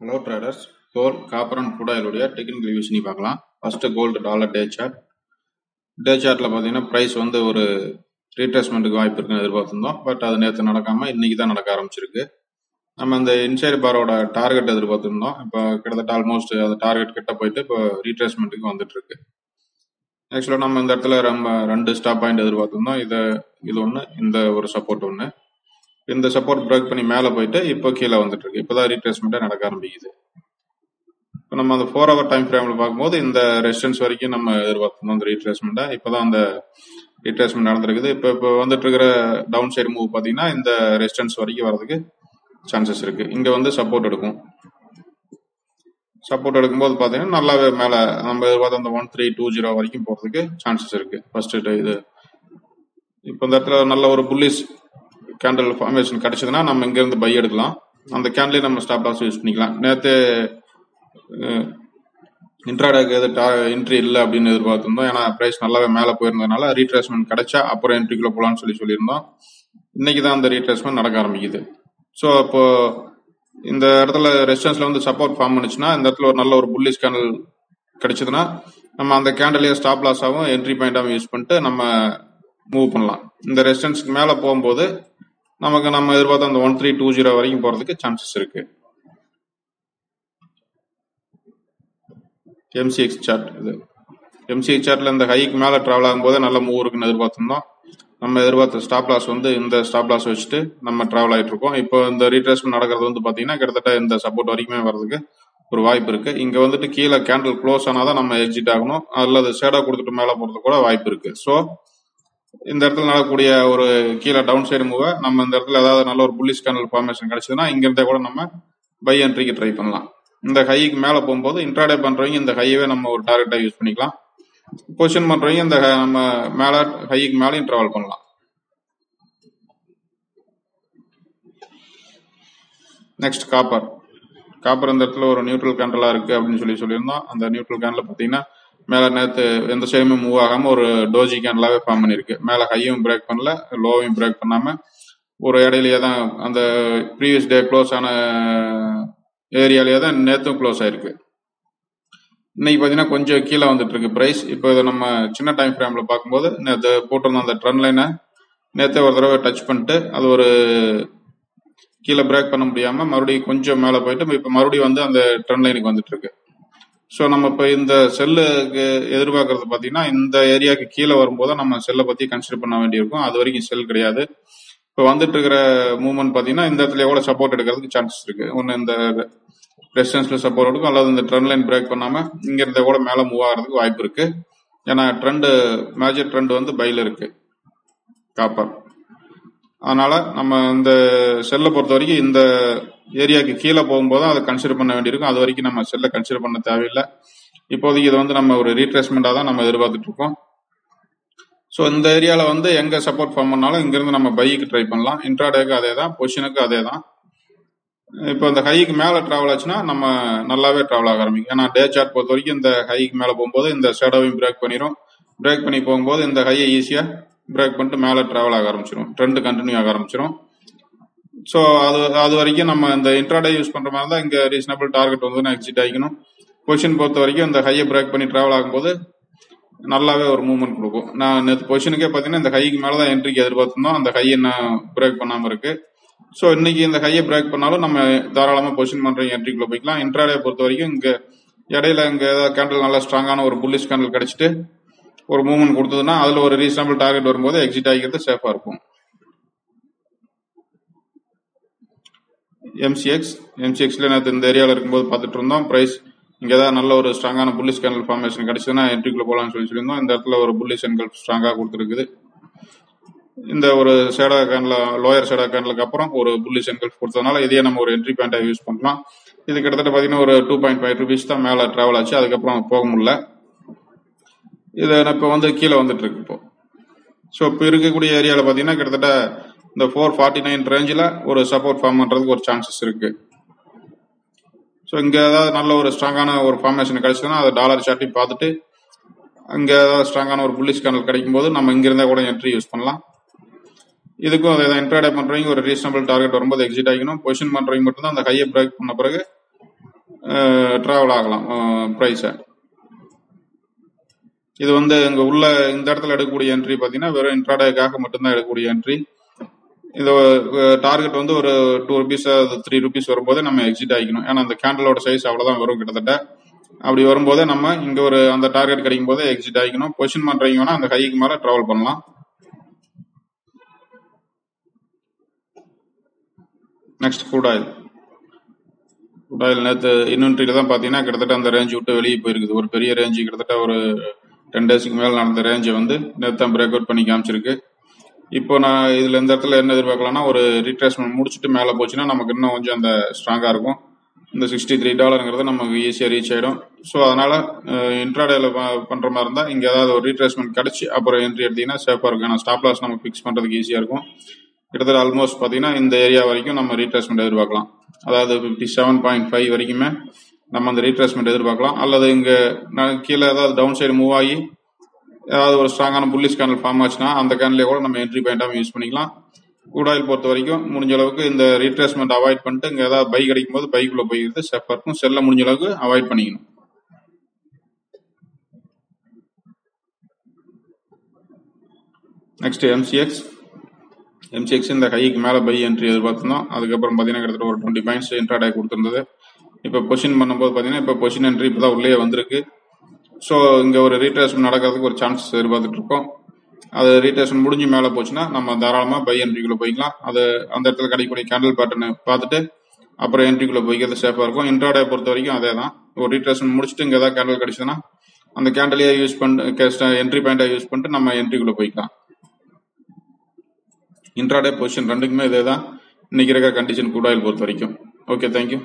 Hello traders gold copper and food ஆயிலுடைய technical reviews பார்க்கலாம். First gold dollar day chart day சார்ட்டில் பார்த்தீங்கன்னா price வந்து ஒரு ரீட்ரேஸ்மெண்ட்டுக்கு வாய்ப்பு இருக்குன்னு எதிர்பார்த்திருந்தோம். பட் அது நேற்று நடக்காமல் இன்றைக்கி தான் நடக்க ஆரம்பிச்சிருக்கு. நம்ம இந்த இன்சைட் பாரோட டார்கெட் எதிர்பார்த்துருந்தோம். இப்போ கிட்டத்தட்ட ஆல்மோஸ்ட் அந்த டார்கெட் கிட்ட போயிட்டு இப்போ ரீட்ரேஸ்மெண்ட்டுக்கு வந்துட்டுருக்கு. ஆக்சுவலாக நம்ம இந்த இடத்துல ரொம்ப ரெண்டு ஸ்டாப் பாயிண்ட் எதிர்பார்த்திருந்தோம். இதை இது ஒன்று இந்த ஒரு சப்போர்ட் ஒன்று இந்த சப்போர்ட் பிரேக் பண்ணி மேலே போயிட்டு இப்போ கீழே வந்துட்டு இருக்கு. இப்போதான் ரீட்ரேஸ்மெண்ட்டாக நடக்க ஆரம்பிக்குது. இப்போ நம்ம அந்த ஃபோர் ஹவர் டைம் ஃப்ரேமில் பார்க்கும்போது இந்த ரெசிஸ்டன்ஸ் வரைக்கும் நம்ம எதிர்பார்க்கணும் அந்த ரீட்ரேஸ்மெண்ட்டை இப்போதான் அந்த ரீட்ரேஸ்மெண்ட் நடந்திருக்குது. இப்போ இப்போ வந்துட்டு இருக்கிற டவுன் சைடு மூவ் பார்த்தீங்கன்னா இந்த ரெசிஸ்டன்ஸ் வரைக்கும் வரதுக்கு சான்சஸ் இருக்கு. இங்கே வந்து சப்போர்ட் எடுக்கும். சப்போர்ட் எடுக்கும்போது பார்த்தீங்கன்னா நல்லாவே மேலே நம்ம எதிர்பார்த்த அந்த ஒன் த்ரீ டூ ஜீரோ வரைக்கும் போகிறதுக்கு சான்சஸ் இருக்கு. ஃபர்ஸ்ட் இது. இப்போ இந்த இடத்துல நல்ல ஒரு புல்லிஸ் கேண்டில் ஃபார்மேஷன் கிடைச்சதுன்னா நம்ம இங்கேருந்து பை எடுக்கலாம். அந்த கேண்டிலே நம்ம ஸ்டாப் லாஸ் யூஸ் பண்ணிக்கலாம். நேற்று இன்ட்ராடேக்கு எது டா என்ட்ரி இல்லை அப்படின்னு எதிர்பார்த்திருந்தோம். ஏன்னா ப்ரைஸ் நல்லாவே மேலே போயிருந்ததுனால ரீட்ரேஸ்மெண்ட் கிடைச்சா அப்புறம் என்ட்ரிக்குள்ள போகலான்னு சொல்லி சொல்லியிருந்தோம். இன்னைக்கு தான் அந்த ரீட்ரேஸ்மெண்ட் நடக்க ஆரம்பிக்குது. ஸோ அப்போ இந்த இடத்துல ரெசிஸ்டன்ஸ்ல வந்து சப்போர்ட் ஃபார்ம் பண்ணுச்சுன்னா இந்த இடத்துல ஒரு நல்ல ஒரு புல்லிஷ் கேண்டல் கிடைச்சதுன்னா நம்ம அந்த கேண்டலையே ஸ்டாப் லாஸாகவும் என்ட்ரி பாயிண்டாகவும் யூஸ் பண்ணிட்டு நம்ம மூவ் பண்ணலாம். இந்த ரெசிஸ்டன்ஸ்க்கு மேலே போகும்போது நமக்கு நம்ம எதிர்பார்த்த அந்த ஒன் த்ரீ டூ ஜீரோ வரைக்கும் போகிறதுக்கு சான்சஸ் இருக்கு. எம்சிஎக்ஸ் சார்ட் இது. எம்சிஎக்ஸ் சார்ட்ல இந்த ஹைக்கு மேலே ட்ராவல் ஆகும்போது நல்ல மூவ் இருக்குன்னு எதிர்பார்த்திருந்தோம். நம்ம எதிர்பார்த்த ஸ்டாப் லாஸ் வந்து இந்த ஸ்டாப் லாஸ் வச்சுட்டு நம்ம டிராவல் ஆயிட்டு இருக்கோம். இப்போ இந்த ரீட்ரேஸ்மெண்ட் நடக்கிறது வந்து பாத்தீங்கன்னா கிட்டத்தட்ட இந்த சப்போர்ட் வரைக்குமே வர்றதுக்கு ஒரு வாய்ப்பு இருக்கு. இங்க வந்துட்டு கீழே கேண்டில் க்ளோஸ் ஆனாதான் நம்ம எக்ஸிட் ஆகணும். அல்லது ஷேடா கொடுத்துட்டு மேல போறது கூட வாய்ப்பு இருக்கு. ஸோ இந்த இடத்துல நடக்கக்கூடிய ஒரு கீழே டவுன் சைடு மூவ நம்ம இந்த இடத்துல ஏதாவது நல்ல ஒரு புல்லிஷ் கேண்டல் ஃபார்மேஷன் கிடைச்சதுன்னா இங்கிருந்தே கூட நம்ம பை என்ட்ரிக்கு ட்ரை பண்ணலாம். இந்த ஹைக்கு மேலே போகும்போது இன்ட்ராடே பண்ணுறவங்க இந்த ஹையவே நம்ம ஒரு டார்கெட்டாக யூஸ் பண்ணிக்கலாம். பொசிஷன் பண்ணுறவங்க இந்த நம்ம மேலே ஹைக்கு மேலேயும் ட்ராவல் பண்ணலாம். நெக்ஸ்ட் காப்பர் காப்பர் இந்த இடத்துல ஒரு நியூட்ரல் கேண்டலாக இருக்குது அப்படின்னு சொல்லி சொல்லியிருந்தோம். அந்த நியூட்ரல் கேண்டில் பார்த்தீங்கன்னா மேலே நேற்று எந்த சைடுமே மூவ் ஆகாமல் ஒரு டோஜி கேண்டலாகவே ஃபார்ம் பண்ணியிருக்கு மேலே ஹையும் பிரேக் பண்ணல லோவையும் பிரேக் பண்ணாமல் ஒரு இடையிலேயே தான் அந்த ப்ரீவியஸ் டே க்ளோஸ் ஆன ஏரியாலேயே தான் நேற்றும் க்ளோஸ் ஆயிருக்கு. இன்னைக்கு பார்த்தீங்கன்னா கொஞ்சம் கீழே வந்துட்டு இருக்கு பிரைஸ் இப்போ இதை நம்ம சின்ன டைம் ஃப்ரேம்ல பார்க்கும்போது நேற்று போட்டிருந்த அந்த ட்ரெண்ட் லைனை நேற்றே ஒரு தடவை டச் பண்ணிட்டு அது ஒரு கீழே பிரேக் பண்ண முடியாமல் மறுபடியும் கொஞ்சம் மேலே போயிட்டு இப்போ மறுபடியும் வந்து அந்த ட்ரெண்ட் லைனுக்கு வந்துட்டு இருக்கு ஸோ நம்ம இப்போ இந்த செல்லுக்கு எதிர்பார்க்கறது பார்த்தீங்கன்னா இந்த ஏரியாவுக்கு கீழே வரும்போது நம்ம செல்லை பற்றி கன்சிடர் பண்ண வேண்டியிருக்கும். அது வரைக்கும் செல் கிடையாது. இப்போ வந்துட்டு இருக்கிற மூவ்மெண்ட் பார்த்தீங்கன்னா இந்த இடத்துல எவ்வளோ சப்போர்ட் எடுக்கிறதுக்கு சான்சஸ் இருக்கு. ஒன்று இந்த ரெசிஸ்டன்ஸ்ல சப்போர்ட் எடுக்கும் அல்லது இந்த ட்ரெண்ட் லைன் பிரேக் பண்ணாமல் இங்கேருந்து எவ்வளோ கூட மேலே மூவ் ஆகிறதுக்கு வாய்ப்பு இருக்கு. ஏன்னா ட்ரெண்டு மேஜர் ட்ரெண்ட் வந்து பைல இருக்கு. காப்பர் அதனால நம்ம இந்த செல்லை பொறுத்த வரைக்கும் இந்த ஏரியாவுக்கு கீழே போகும்போது அதை கன்சிடர் பண்ண வேண்டியிருக்கும். அது வரைக்கும் நம்ம செல்லை கன்சிடர் பண்ண தேவையில்லை. இப்போதைக்கு இதை வந்து நம்ம ஒரு ரீட்ரேஸ்மெண்ட்டாக தான் நம்ம எதிர்பார்த்துட்டு இருக்கோம் ஸோ இந்த ஏரியாவில் வந்து எங்கே சப்போர்ட் ஃபார்ம் பண்ணாலும் இங்கேருந்து நம்ம பைக்கு ட்ரை பண்ணலாம். இன்ட்ராடேக்கு அதே தான் பொஷனுக்கு அதே தான். இப்போ இந்த ஹைக்கு மேலே ட்ராவல் ஆச்சுன்னா நம்ம நல்லாவே ட்ராவல் ஆக ஆரம்பிக்கும். ஏன்னா டே சார்ட் பொறுத்த வரைக்கும் இந்த ஹைக்கு மேலே போகும்போது இந்த ஷேடோவையும் பிரேக் பண்ணிடும் பிரேக் பண்ணி போகும்போது இந்த ஹையை ஈஸியாக பிரேக் பண்ணிட்டு மேலே ட்ராவல் ஆக ஆரம்பிச்சிடும் ட்ரெண்ட் கண்டினியூ ஆக ஆரம்பிச்சிடும் ஸோ அது அது வரைக்கும் நம்ம இந்த இன்ட்ராடே யூஸ் பண்ணுற மாதிரி தான் இங்கே ரீசனபிள் டார்கெட் வந்து எக்ஸிட் ஆகிக்கணும் பொசிஷன் பொறுத்த வரைக்கும் இந்த ஹையை பிரேக் பண்ணி ட்ராவல் ஆகும்போது நல்லாவே ஒரு மூவ்மெண்ட் கொடுக்கும். நான் நேற்று பொசிஷனுக்கே பார்த்தீங்கன்னா இந்த ஹைக்கு மேலே தான் என்ட்ரிக்கு எதிர்பார்த்துருந்தோம். அந்த ஹையை நான் பிரேக் பண்ணாமல் இருக்கு. ஸோ இன்னைக்கு இந்த ஹையை பிரேக் பண்ணாலும் நம்ம தாராளமாக பொசிஷன் பண்ணுற என்ட்ரிக்குள்ளே போய்க்கலாம். இன்ட்ராடே பொறுத்த வரைக்கும் இங்கே இடையில இங்கே ஏதாவது கேண்டில் நல்லா ஸ்ட்ராங்கான ஒரு புல்லிஷ் கேண்டில் கிடச்சிட்டு ஒரு மூவ்மெண்ட் கொடுத்ததுன்னா அதில் ஒரு ரீசனபிள் டார்கெட் வரும்போது எக்ஸிட் ஆகிக்கிறது சேஃபாக இருக்கும். எம்சிஎக்ஸ் எம்சிஎக்ஸ்ல நேற்று இந்த ஏரியாவில் இருக்கும்போது பார்த்துட்டு இருந்தோம். ப்ரைஸ் இங்கே ஏதாவது நல்ல ஒரு ஸ்ட்ராங்கான புல்லிஷ் கேனல் ஃபார்மேஷன் கிடைச்சதுன்னா என்ட்ரிக்குள்ள போகலாம்னு சொல்லி சொல்லியிருந்தோம். இந்த இடத்துல ஒரு புல்லிஷ் எண்கள் ஸ்ட்ராங்காக கொடுத்துருக்குது. இந்த ஒரு சேடா கேண்டில் லோயர் சேடா கேனலுக்கு அப்புறம் ஒரு புல்லிஷ் எண்கள் கொடுத்ததுனால இதையே நம்ம ஒரு என்ட்ரி பாயிண்டாக யூஸ் பண்ணலாம். இது கிட்டத்தட்ட பார்த்தீங்கன்னா ஒரு டூ பாயிண்ட் ஃபைவ் ருபீஸ் தான் மேலே ட்ராவல் ஆச்சு. அதுக்கப்புறம் போக முடியல. இது இப்போ வந்து கீழே வந்துட்டு இருக்கு இப்போ. ஸோ இப்போ இருக்கக்கூடிய ஏரியாவில் பார்த்தீங்கன்னா கிட்டத்தட்ட இந்த ஃபோர் ஃபார்ட்டி நைன் ரேஞ்சில் ஒரு சப்போர்ட் ஃபார்ம் பண்ணுறதுக்கு ஒரு சான்சஸ் இருக்கு. ஸோ இங்கே ஏதாவது நல்ல ஒரு ஸ்ட்ராங்கான ஒரு ஃபார்மேஷன் கிடைச்சதுன்னா அதை டாலர் சார்ட்டையும் பார்த்துட்டு அங்கே ஏதாவது ஸ்ட்ராங்கான ஒரு புல்லிஷ் கேனல் கிடைக்கும் போது நம்ம இங்கிருந்தே கூட என்ட்ரி யூஸ் பண்ணலாம். இதுக்கும் அதை தான் இன்ட்ராடே ஒரு ரீசனபிள் டார்கெட் வரும்போது எக்ஸிட் ஆகிக்கணும். பொசிஷன் பண்ணுறவங்க மட்டும் தான் அந்த ஹையை பிரேக் பண்ண பிறகு ட்ராவல் ஆகலாம் ப்ரைஸை இது வந்து இங்க உள்ள இந்த இடத்துல எடுக்கக்கூடிய என்ட்ரி பார்த்தீங்கன்னா வெறும் இன்ட்ராடேக்காக மட்டும்தான் எடுக்கக்கூடிய என்ட்ரி இது டார்கெட் வந்து ஒரு டூ ருபீஸ் த்ரீ ருபீஸ் வரும்போது நம்ம எக்ஸிட் ஆகிக்கணும். ஏன்னா அந்த கேண்டலோட சைஸ் அவ்வளவுதான் வரும் கிட்டத்தட்ட. அப்படி வரும்போது நம்ம இங்க ஒரு அந்த டார்கெட் கிடைக்கும் போது எக்ஸிட் ஆகிக்கணும். பொசிஷன் பண்ணுறீங்கன்னா அந்த ஹைக்கு மேல டிராவல் பண்ணலாம். Next food oil food oil நேற்று இன்வென்ட்ரியில தான் பார்த்தீங்கன்னா கிட்டத்தட்ட அந்த ரேஞ்ச் விட்டு வெளியே போயிருக்குது. ஒரு பெரிய ரேஞ்சு கிட்டத்தட்ட ஒரு டென் டேஸ்க்கு மேலே நடந்த ரேஞ்சை வந்து நேற்று தான் பிரேக் அவுட் பண்ணி காமிச்சிருக்கு. இப்போ நான் இதில் இந்த இடத்துல என்ன எதிர்பார்க்கலாம்னா ஒரு ரீட்ரேஸ்மெண்ட் முடிச்சுட்டு மேலே போச்சுன்னா நமக்கு இன்னும் கொஞ்சம் அந்த ஸ்ட்ராங்காக இருக்கும். இந்த சிக்ஸ்டி த்ரீ டாலருங்கிறது நமக்கு ஈஸியாக ரீச் ஆகிடும் ஸோ அதனால் இன்ட்ராடேல பண்ணுற மாதிரி இருந்தால் இங்கே ஏதாவது ஒரு ரீட்ரேஸ்மெண்ட் கிடைச்சி அப்புறம் என்ட்ரி எடுத்தீங்கன்னா சேஃபாக இருக்கும். ஏன்னா ஸ்டாப் லாஸ் நமக்கு ஃபிக்ஸ் பண்ணுறதுக்கு ஈஸியாக இருக்கும். கிட்டத்தட்ட ஆல்மோஸ்ட் பார்த்தீங்கன்னா இந்த ஏரியா வரைக்கும் நம்ம ரீட்ரேஸ்மெண்ட் எதிர்பார்க்கலாம். அதாவது ஃபிஃப்டி செவன் பாயிண்ட் ஃபைவ் வரைக்குமே நம்ம அந்த ரீட்ரேஸ்மெண்ட் எதிர்பார்க்கலாம். அல்லது இங்கே நான் கீழே ஏதாவது டவுன் சைடு மூவ் ஆகி ஏதாவது ஒரு ஸ்ட்ராங்கான புல்லிஷ் கேனல் ஃபார்ம் ஆச்சுன்னா அந்த கேனலே கூட நம்ம என்ட்ரி பாயிண்டாக யூஸ் பண்ணிக்கலாம். கூடாயில் பொறுத்த வரைக்கும் முடிஞ்ச அளவுக்கு இந்த ரீட்ரேஸ்மெண்ட் அவாய்ட் பண்ணிட்டு இங்கே ஏதாவது பை கிடைக்கும் போது பைக்குள்ளே போயிடுது சேஃபாக இருக்கும் செல்ல முடிஞ்ச அளவுக்கு அவாய்ட் பண்ணிக்கணும். நெக்ஸ்ட் எம்சிஎக்ஸ் எம்சிஎக்ஸ் இந்த ஹைக்கு மேலே பை என்ட்ரி எதிர்பார்த்துருந்தோம். அதுக்கப்புறம் பார்த்தீங்கன்னா கிட்டத்தட்ட ஒரு டுவெண்ட்டி பாயிண்ட்ஸ் இன்ட்ராடே கொடுத்துருந்தது. இப்போ பொசிஷன் பண்ணும்போது பார்த்தீங்கன்னா இப்போ பொசிஷன் என்ட்ரி இப்போ தான் உள்ளே வந்திருக்கு. ஸோ இங்கே ஒரு ரீட்ரேஸ்மெண்ட் நடக்கிறதுக்கு ஒரு சான்சஸ் எதிர்பார்த்துட்டு இருக்கோம் அது ரீட்ரேஷன் முடிஞ்சு மேலே போச்சுன்னா நம்ம தாராளமாக பை என்ட்ரிக்குள்ளே போய்க்கலாம். அது அந்த இடத்துல கிடைக்கக்கூடிய கேண்டில் பேட்டர்னை பார்த்துட்டு அப்புறம் என்ட்ரிக்குள்ளே போய்க்கிறது சேஃபாக இருக்கும். இன்ட்ராடே பொறுத்த வரைக்கும் அதே தான் ஒரு ரீட்ரேஷன் முடிச்சுட்டு இங்கே ஏதாவது கேண்டில் கிடைச்சதுன்னா அந்த கேண்டலையே யூஸ் பண்ணிட்டு என்ட்ரி பாயிண்டாக யூஸ் பண்ணிட்டு நம்ம என்ட்ரிக்குள்ளே போய்க்கலாம். இன்ட்ராடே பொசிஷன் ரெண்டுக்குமே இதே தான் இன்னைக்கு இருக்கிற கண்டிஷன் கூட பொறுத்த வரைக்கும். Okay thank you